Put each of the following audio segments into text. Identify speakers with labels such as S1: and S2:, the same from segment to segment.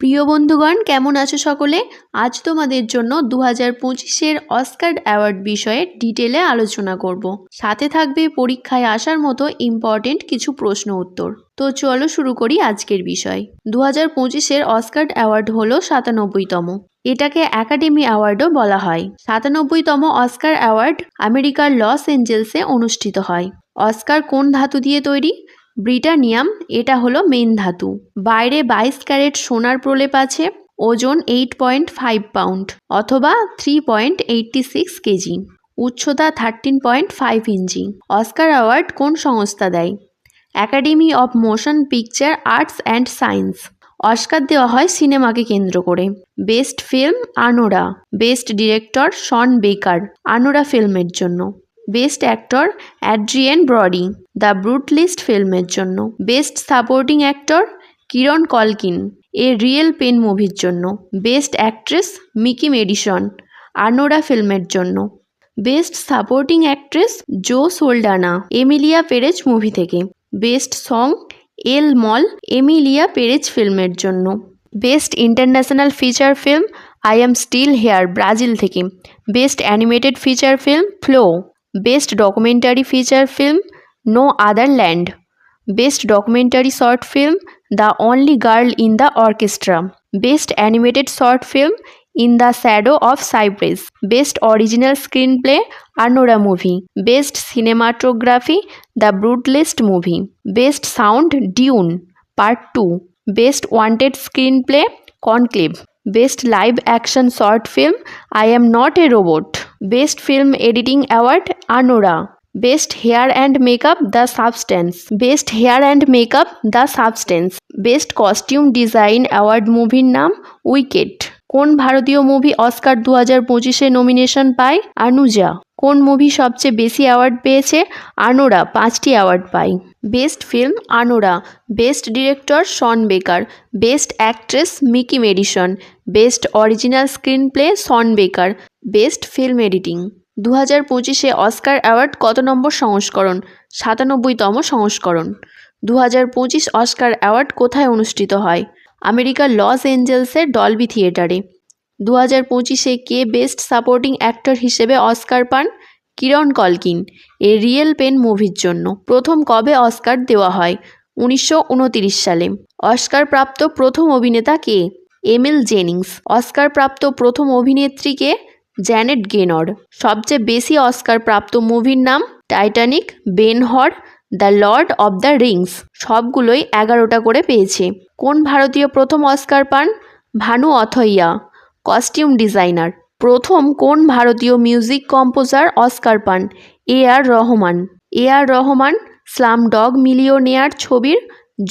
S1: প্রিয় বন্ধুগণ, কেমন আছো সকলে? আজ তোমাদের জন্য দু হাজার পঁচিশের অস্কার অ্যাওয়ার্ড বিষয়ে ডিটেলে আলোচনা করব। সাথে থাকবে পরীক্ষায় আসার মতো ইম্পর্টেন্ট কিছু প্রশ্ন উত্তর। তো চলো শুরু করি আজকের বিষয়। দু হাজার পঁচিশের অস্কার অ্যাওয়ার্ড হলো সাতানব্বইতম। এটাকে একাডেমি অ্যাওয়ার্ডও বলা হয়। সাতানব্বইতম অস্কার অ্যাওয়ার্ড আমেরিকার লস এঞ্জেলসে অনুষ্ঠিত হয়। অস্কার কোন ধাতু দিয়ে তৈরি? ব্রিটানিয়াম, এটা হলো মেন ধাতু। বাইরে বাইশ ক্যারেট সোনার প্রলেপ আছে, ওজন এইট পয়েন্ট ফাইভ পাউন্ড অথবা three point eighty six KG. উচ্চতা thirteen point five inch. Oscar award কোন সংস্থা দেয়? Academy of motion picture arts and science. Oscar দেওয়া হয় সিনেমাকে কেন্দ্র করে। Best film, Anora. Best director, Sean Baker. Anora ফিল্মের জন্য। Best actor Adrien Brody the Brutalist ফিল্মের জন্য। Best supporting actor Kieran Culkin a real pain মুভির জন্য। Best actress Mikey Madison Anora ফিল্মের জন্য। Best supporting actress Zoe Saldana Emilia Perez movie থেকে। Best song El Mal Emilia Perez ফিল্মের জন্য। Best international feature film I am still here Brazil থেকে। Best animated feature film Flow Best Documentary Feature Film No Other Land. Best Documentary Short Film The Only Girl in the Orchestra. Best Animated Short Film In the Shadow of Cypress. Best Original Screenplay Anura Movie. Best Cinematography The Brutalist Movie. Best Sound Dune Part 2. Best Wanted Screenplay Conclave. Best Live Action Short Film I Am Not a Robot. Best film editing award Anora best hair and makeup the substance best hair and makeup the substance best costume design award মুভির নাম wicket কোন ভারতীয় movie Oscar দু হাজার পঁচিশে nomination পায়? আনুজা কোন movie সবচেয়ে বেশি অ্যাওয়ার্ড পেয়েছে? আনোরা পাঁচটি অ্যাওয়ার্ড পায়। Best film Anora best director Sean Baker best actress Mikey Madison best original screenplay Sean Baker best film editing. দু হাজার পঁচিশে অস্কার অ্যাওয়ার্ড কত নম্বর সংস্করণ? সাতানব্বইতম সংস্করণ। দু হাজার পঁচিশ অস্কার অ্যাওয়ার্ড কোথায় অনুষ্ঠিত হয়? আমেরিকার লস এঞ্জেলসের ডলবি থিয়েটারে। দু হাজার পঁচিশে কে বেস্ট সাপোর্টিং অ্যাক্টর হিসেবে অস্কার পান? Kieran Culkin. এ রিয়েল পেন মুভির জন্য। প্রথম কবে অস্কার দেওয়া হয়? উনিশশো সালে। অস্কার প্রাপ্ত প্রথম অভিনেতা কে? Emil Jennings. অস্কার প্রাপ্ত প্রথম অভিনেত্রীকে জ্যানেট গেনর সবচেয়ে বেশি অস্কার প্রাপ্ত মুভির নাম Titanic Ben Hur the Lord of the Rings সবগুলোই এগারোটা করে পেয়েছে। কোন ভারতীয় প্রথম অস্কার পান? ভানু অথইয়া কস্টিউম ডিজাইনার প্রথম কোন ভারতীয় মিউজিক কম্পোজার অস্কার পান? A R Rahman. A R Rahman slumdog millionaire ছবির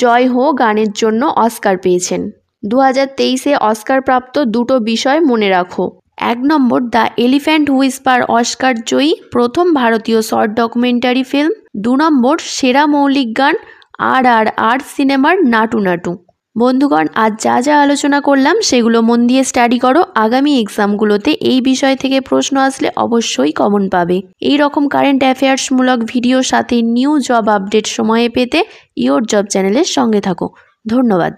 S1: জয় হো গানের জন্য অস্কার পেয়েছেন। দু হাজার তেইশে অস্কার প্রাপ্ত দুটো বিষয় মনে রাখো। এক নম্বর, দ্য এলিফ্যান্ট হুইসপার অস্কার জয়ী, প্রথম ভারতীয় শর্ট ডকুমেন্টারি ফিল্ম। দু নম্বর, সেরা মৌলিক গান, আর আর আর সিনেমার নাটু নাটু। বন্ধুগণ, আজ যা যা আলোচনা করলাম, সেগুলো মন দিয়ে স্টাডি করো। আগামী এক্সামগুলোতে এই বিষয় থেকে প্রশ্ন আসলে অবশ্যই কমন পাবে। এই রকম কারেন্ট অ্যাফেয়ার্সমূলক ভিডিও সাথে নিউ জব আপডেট সময়ে পেতে ইয়োর জব চ্যানেলের সঙ্গে থাকো। ধন্যবাদ।